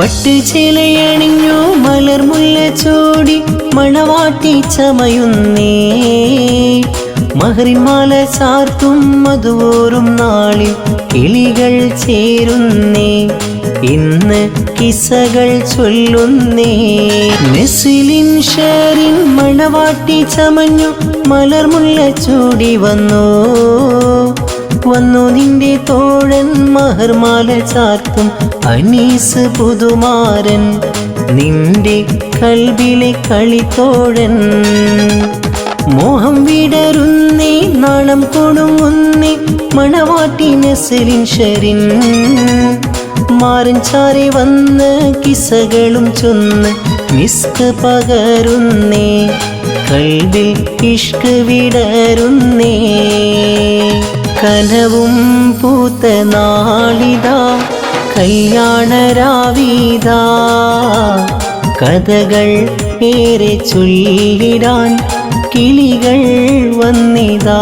പട്ടുചിലയണിഞ്ഞു മലർമുല്ല ചോടി മണവാട്ടി ചമയുന്നേ. മഹറിമാല ചാർത്തും മധുവോറും നാളിൽ കിളികൾ ചേരുന്നേ. ഇന്ന് കിസകൾ ചൊല്ലുന്നേ. നെസിലിൻ ഷെറിൻ മണവാട്ടി ചമഞ്ഞു മലർമുല്ല ചൂടി വന്നു. വന്നു നിന്റെ തോഴൻ മഹർമാല ചാർത്തും അനീസ് പുതുമാരൻ നിന്റെ കൽബിലെ കളിത്തോഴൻ. മോഹം വിടരുന്നേ നാണം കൊടുങ്ങുന്നേ മണവാട്ടി നസലിൻ ഷരിൻ മാരൻ ചാരി വന്ന് കിസകളും ചൊന്ന് മിസ്ക് പകരുന്നേ കൽവിൽ ഇഷ്ക് വിടരുന്നേ. കനവും പൂത്ത നാളിതാ കല്യാണരാവിതാ കഥകൾ ഏറെ ചൊല്ലിടാൻ കിളികൾ വന്നിതാ.